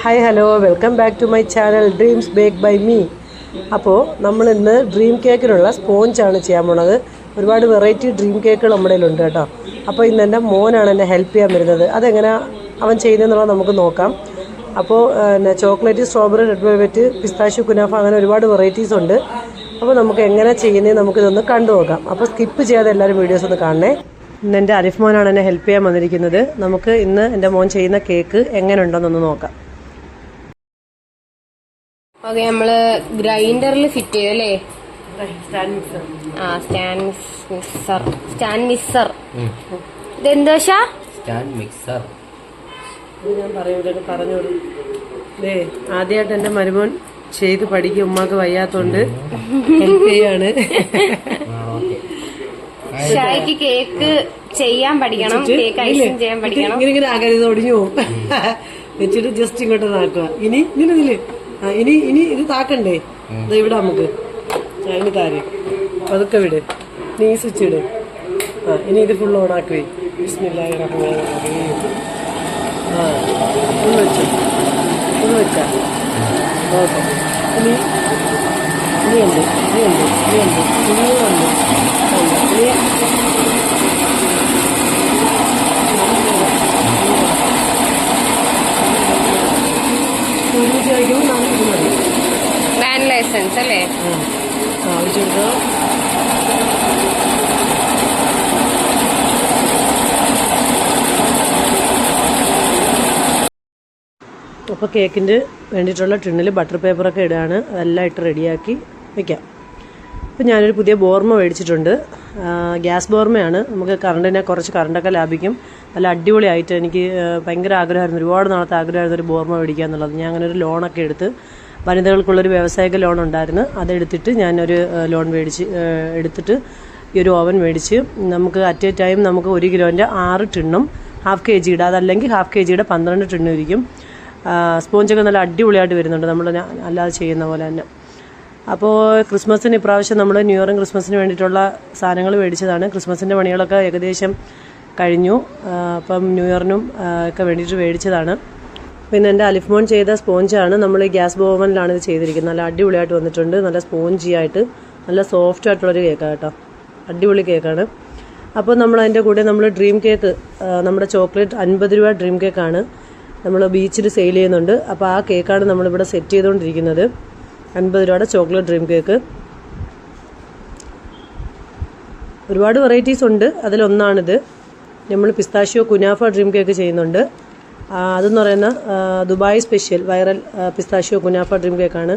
Hi hello welcome back to my channel dreams bake by me അപ്പോൾ നമ്മൾ ഇന്ന് dream കേക്കിനുള്ള സ്പോഞ്ചാണ് ചെയ്യാൻ പോണത്. ഒരുപാട് വെറൈറ്റി ഡ്രീം കേക്കുകൾ നമ്മുടെ ഉണ്ട് കേട്ടോ. അപ്പോൾ ഇന്ന് എന്റെ മോനാണ് എന്നെ ഹെൽപ്പ് ചെയ്യാൻ വരുന്നത്. അതെങ്ങനെ അവൻ ചെയ്യുന്നതെന്നുള്ളത് നമുക്ക് നോക്കാം. അപ്പോൾ പിന്നെ chocolate strawberry red velvet pistachio kunafa അങ്ങനെ ഒരുപാട് വെറൈറ്റീസ് ഉണ്ട്. അപ്പോൾ നമുക്ക് എങ്ങനെ ചെയ്യുന്നത് നമുക്കിതൊന്ന് കണ്ടു നോക്കാം. അപ്പോൾ സ്കിപ്പ് ചെയ്യാതെ എല്ലാവരും വീഡിയോസ് ഒന്ന് കാണണേ. ഇന്ന് എന്റെ അരിഫ് മോനാണ് എന്നെ ഹെൽപ്പ് ചെയ്യാൻ വന്നിരിക്കുന്നത്. നമുക്ക് ഇന്ന് എന്റെ മോൻ ചെയ്യുന്ന കേക്ക് എങ്ങനെ ഉണ്ടെന്നൊന്ന് നോക്കാം. ഓക്കെ നമ്മൾ ഗ്രൈൻഡറിൽ ഫിറ്റ് ചെയ്തു അല്ലേ? സ്റ്റാൻഡ് മിക്സർ ആ സ്റ്റാൻഡ് മിക്സർ സ്റ്റാൻഡ് മിക്സർ ഇതെന്തോശാ സ്റ്റാൻഡ് മിക്സർ ഞാൻ പറയൂല പറഞ്ഞോളൂ. ദേ ആദ്യമായിട്ട് എന്റെ മരുമോൻ ചെയ്ത് പഠിക്കും. ഉമ്മാക്ക് വയ്യാത്തോണ്ട് ഹെൽപ്പ് ചെയ്യാണ്. ഷായ്ക്ക് കേക്ക് ചെയ്യാൻ പഠിക്കണം കേക്ക് ഐസിങ് ചെയ്യാൻ പഠിക്കണം. ഇങ്ങനെ ഇങ്ങനെ ആകരുത് ഒടിഞ്ഞു പോകും. വെച്ചിട്ട് ജസ്റ്റ് ഇങ്ങോട്ട് താക്കുക. ഇനി ഇങ്ങനെ ഇതിൽ. ഇനി ഇനി ഇത് താക്കണ്ടേ? ഇത് ഇവിടെ നമുക്ക്. ഇനി താര് പതുക്കെ വിട്. നീ സ്വിച്ച് ഇട്. ആ ഇനി ഇത് ഫുൾ ഓൺ ആക്കുവേ ബിസ്മില്ലാഹിർ റഹ്മാനിർ റഹീം. ആ ഒന്ന് വെച്ചു. ഒന്ന് വെച്ചാ. ഓക്കെ ഇനി ഇനിയുണ്ട് ഇനിയുണ്ട് ഇനിയുണ്ട് ഇനിയും ഉണ്ട് വാനില എസൻസ് അല്ലേ? ഒഴിച്ചെടുക്കുക അപ്പോൾ കേക്കിന്റെ വേണ്ടിയിട്ടുള്ള ടിണ്ണിൽ ബട്ടർ പേപ്പറൊക്കെ ഇടുകയാണ് അതെല്ലാം ഇട്ട് റെഡിയാക്കി വെക്കാം ഇപ്പം ഞാനൊരു പുതിയ ബോർമ മേടിച്ചിട്ടുണ്ട്. ഗ്യാസ് ബോർമയാണ്. നമുക്ക് കറണ്ടിനെ കുറച്ച് കറണ്ടൊക്കെ ലാഭിക്കും. നല്ല അടിപൊളിയായിട്ട് എനിക്ക് ഭയങ്കര ആഗ്രഹമായിരുന്നു. ഒരുപാട് നാളത്തെ ആഗ്രഹമായിരുന്നു ഒരു ബോർമ മേടിക്കുക എന്നുള്ളത്. ഞാൻ അങ്ങനെ ഒരു ലോണൊക്കെ എടുത്ത് വനിതകൾക്കുള്ളൊരു വ്യാവസായിക ലോൺ ഉണ്ടായിരുന്നു. അതെടുത്തിട്ട് ഞാനൊരു ലോൺ മേടിച്ച് എടുത്തിട്ട് ഈ ഒരു ഓവൻ മേടിച്ച് നമുക്ക് അറ്റ് എ ടൈം നമുക്ക് ഒരു കിലോന്റെ ആറ് ടിണ്ണും ഹാഫ് കെ ജിയുടെ അതല്ലെങ്കിൽ ഹാഫ് കെ ജിയുടെ പന്ത്രണ്ട് ടിണ്ണും ഇരിക്കും. സ്പോഞ്ചൊക്കെ നല്ല അടിപൊളിയായിട്ട് വരുന്നുണ്ട്. നമ്മൾ അല്ലാതെ ചെയ്യുന്ന പോലെ തന്നെ. അപ്പോൾ ക്രിസ്മസിന് ഇപ്രാവശ്യം നമ്മൾ ന്യൂ ഇയറും ക്രിസ്മസിന് വേണ്ടിയിട്ടുള്ള സാധനങ്ങൾ മേടിച്ചതാണ്. ക്രിസ്മസിന്റെ പണികളൊക്കെ ഏകദേശം കഴിഞ്ഞു. അപ്പം ന്യൂ ഇയറിനും ഒക്കെ വേണ്ടിയിട്ട് മേടിച്ചതാണ്. പിന്നെ എന്റെ അലിഫ്മോൺ ചെയ്ത സ്പോഞ്ചാണ്. നമ്മൾ ഈ ഗ്യാസ് ബോവനിലാണ് ഇത് ചെയ്തിരിക്കുന്നത്. നല്ല അടിപൊളിയായിട്ട് വന്നിട്ടുണ്ട്. നല്ല സ്പോഞ്ചി ആയിട്ട് നല്ല സോഫ്റ്റ് ആയിട്ടുള്ളൊരു കേക്കാണ് കേട്ടോ. അടിപൊളി കേക്കാണ്. അപ്പോൾ നമ്മൾ അതിന്റെ കൂടെ നമ്മൾ ഡ്രീം കേക്ക് നമ്മുടെ ചോക്ലേറ്റ് അൻപത് രൂപ ഡ്രീം കേക്കാണ് നമ്മൾ ബീച്ചിൽ സെയിൽ ചെയ്യുന്നുണ്ട്. അപ്പോൾ ആ കേക്കാണ് നമ്മളിവിടെ സെറ്റ് ചെയ്തുകൊണ്ടിരിക്കുന്നത്. അൻപത് രൂപയുടെ ചോക്ലേറ്റ് ഡ്രീം കേക്ക്. ഒരുപാട് വെറൈറ്റീസ് ഉണ്ട്. അതിലൊന്നാണിത്. നമ്മൾ പിസ്താഷ്യോ കുനാഫ ഡ്രീം കേക്ക് ചെയ്യുന്നുണ്ട്. അതെന്ന് പറയുന്ന Dubai special viral pistachio kunafa dream കേക്കാണ്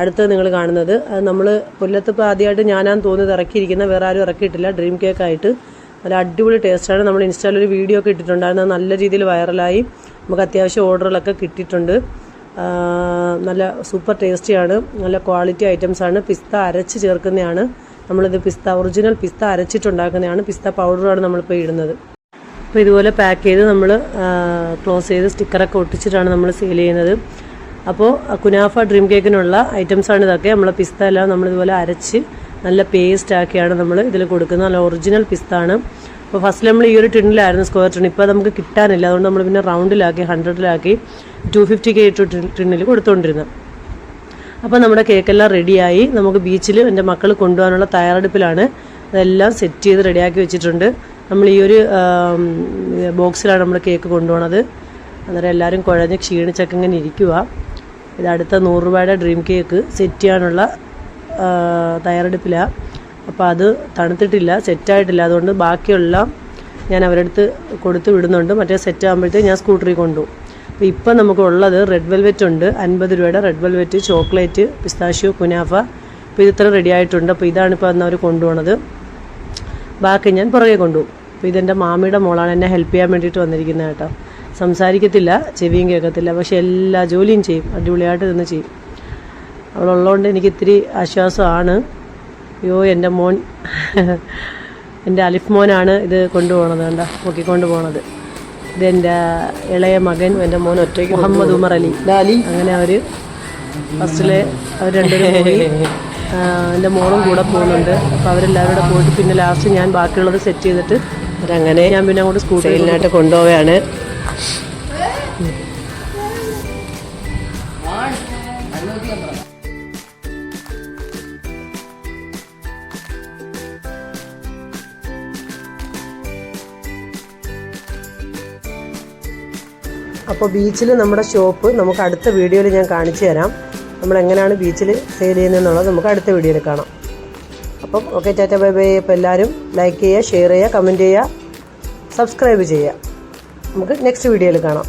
അടുത്ത് നിങ്ങൾ കാണുന്നത്. അത് നമ്മൾ കൊല്ലത്ത് ഇപ്പോൾ ആദ്യമായിട്ട് ഞാനാന്ന് തോന്നുന്നത് ഇറക്കിയിരിക്കുന്ന വേറെ ആരും ഇറക്കിയിട്ടില്ല ഡ്രീം കേക്കായിട്ട്. നല്ല അടിപൊളി ടേസ്റ്റാണ് നമ്മൾ ഇൻസ്റ്റാളിൽ ഒരു വീഡിയോ ഒക്കെ ഇട്ടിട്ടുണ്ടായിരുന്നു. നല്ല രീതിയിൽ വൈറലായി നമുക്ക് അത്യാവശ്യം ഓർഡറുകളൊക്കെ കിട്ടിയിട്ടുണ്ട്. നല്ല സൂപ്പർ ടേസ്റ്റിയാണ് നല്ല ക്വാളിറ്റി ഐറ്റംസ് ആണ് പിസ്ത അരച്ച് ചേർക്കുന്നതാണ്. നമ്മളിത് പിസ്ത ഒറിജിനൽ പിസ്ത അരച്ചിട്ടുണ്ടാക്കുന്നതാണ്. പിസ്ത പൗഡറാണ് നമ്മളിപ്പോൾ ഇടുന്നത്. അപ്പോൾ ഇതുപോലെ പാക്ക് ചെയ്ത് നമ്മൾ ക്ലോസ് ചെയ്ത് സ്റ്റിക്കറൊക്കെ ഒട്ടിച്ചിട്ടാണ് നമ്മൾ സെയിൽ ചെയ്യുന്നത്. അപ്പോൾ കുനാഫ ഡ്രീം കേക്കിനുള്ള ഐറ്റംസാണ് ഇതൊക്കെ. നമ്മൾ പിസ്ത എല്ലാം നമ്മളിതുപോലെ അരച്ച് നല്ല പേസ്റ്റ് ആക്കിയാണ് നമ്മൾ ഇതിൽ കൊടുക്കുന്നത്. നല്ല ഒറിജിനൽ പിസ്ത ആണ് അപ്പോൾ ഫസ്റ്റ് നമ്മൾ ഈ ഒരു ടിന്നിലായിരുന്നു സ്ക്വയർ ടിൺ ഇപ്പോൾ നമുക്ക് കിട്ടാനില്ല. അതുകൊണ്ട് നമ്മൾ പിന്നെ റൗണ്ടിലാക്കി ഹൺഡ്രഡിലാക്കി ടു ഫിഫ്റ്റി കെ ടു ടിന്നിൽ കൊടുത്തുകൊണ്ടിരുന്നത് അപ്പോൾ നമ്മുടെ കേക്കെല്ലാം റെഡിയായി നമുക്ക് ബീച്ചിൽ എന്റെ മക്കൾ കൊണ്ടുപോകാനുള്ള തയ്യാറെടുപ്പിലാണ്. അതെല്ലാം സെറ്റ് ചെയ്ത് റെഡിയാക്കി വെച്ചിട്ടുണ്ട്. നമ്മൾ ഈ ഒരു ബോക്സിലാണ് നമ്മൾ കേക്ക് കൊണ്ടുപോകണത് അന്നേരം എല്ലാവരും കുഴഞ്ഞ് ക്ഷീണിച്ചൊക്കെ ഇങ്ങനെ ഇരിക്കുക ഇത് അടുത്ത നൂറ് രൂപയുടെ ഡ്രീം കേക്ക് സെറ്റ് ചെയ്യാനുള്ള തയ്യാറെടുപ്പിലാണ് അപ്പോൾ അത് തണുത്തിട്ടില്ല സെറ്റായിട്ടില്ല. അതുകൊണ്ട് ബാക്കിയുള്ള ഞാൻ അവരുടെ അടുത്ത് കൊടുത്ത് വിടുന്നുണ്ട്. മറ്റേ സെറ്റ് ആകുമ്പോഴത്തേക്ക് ഞാൻ സ്കൂട്ടറിൽ കൊണ്ടുപോകും അപ്പോൾ ഇപ്പം നമുക്കുള്ളത് റെഡ് വെൽവെറ്റ് ഉണ്ട്. അൻപത് രൂപയുടെ red velvet chocolate pistachio kunafa. അപ്പോൾ ഇത് ഇത്ര റെഡി ആയിട്ടുണ്ട്. അപ്പോൾ ഇതാണ് ഇപ്പോൾ അന്ന് അവർ കൊണ്ടുപോണത്. ബാക്കി ഞാൻ പുറകെ കൊണ്ടുപോകും അപ്പോൾ ഇതെന്റെ മാമിയുടെ മോളാണ് എന്നെ ഹെൽപ്പ് ചെയ്യാൻ വേണ്ടിയിട്ട് വന്നിരിക്കുന്നത് കേട്ടോ. സംസാരിക്കത്തില്ല ചെവിയും കേൾക്കത്തില്ല. പക്ഷെ എല്ലാ ജോലിയും ചെയ്യും. അടിപൊളിയായിട്ട് നിന്ന് ചെയ്യും. അവളുള്ളതുകൊണ്ട് എനിക്ക് ഇത്തിരി ആശ്വാസമാണ്. അയ്യോ എന്റെ മോൻ. എന്റെ അലിഫ് മോനാണ് ഇത് കൊണ്ടുപോകണത് കണ്ട? പൊക്കിക്കൊണ്ട് പോണത് എന്റെ ഇളയ മകൻ എന്റെ മോൻ ഒറ്റയ്ക്ക് മുഹമ്മദ് ഉമർ അലി. അലി. അങ്ങനെ അവർ ഫസ്റ്റിലെ അവർ രണ്ടുപേരും പോയി. എന്റെ മോളും കൂടെ പോകുന്നുണ്ട്. അപ്പോൾ അവരെല്ലാവരും കൂടെ പോയിട്ട് പിന്നെ ലാസ്റ്റ് ഞാൻ ബാക്കിയുള്ളത് സെറ്റ് ചെയ്തിട്ട് അവരങ്ങനെ ഞാൻ പിന്നെ അങ്ങോട്ട് സ്കൂട്ടറിനായിട്ട് കൊണ്ടുപോവുകയാണ്. അപ്പോൾ ബീച്ചിൽ നമ്മുടെ ഷോപ്പ് നമുക്ക് അടുത്ത വീഡിയോയിൽ ഞാൻ കാണിച്ചു തരാം. നമ്മൾ എങ്ങനെയാണ് ബീച്ചിൽ സെയിൽ ചെയ്യുന്നതെന്നുള്ളത് നമുക്ക് അടുത്ത വീഡിയോയിൽ കാണാം. അപ്പം ഓക്കെ ടാറ്റ ബൈ ബൈ അപ്പോൾ എല്ലാവരും ലൈക്ക് ചെയ്യുക ഷെയർ ചെയ്യുക കമന്റ് ചെയ്യുക സബ്സ്ക്രൈബ് ചെയ്യുക. നമുക്ക് നെക്സ്റ്റ് വീഡിയോയിൽ കാണാം.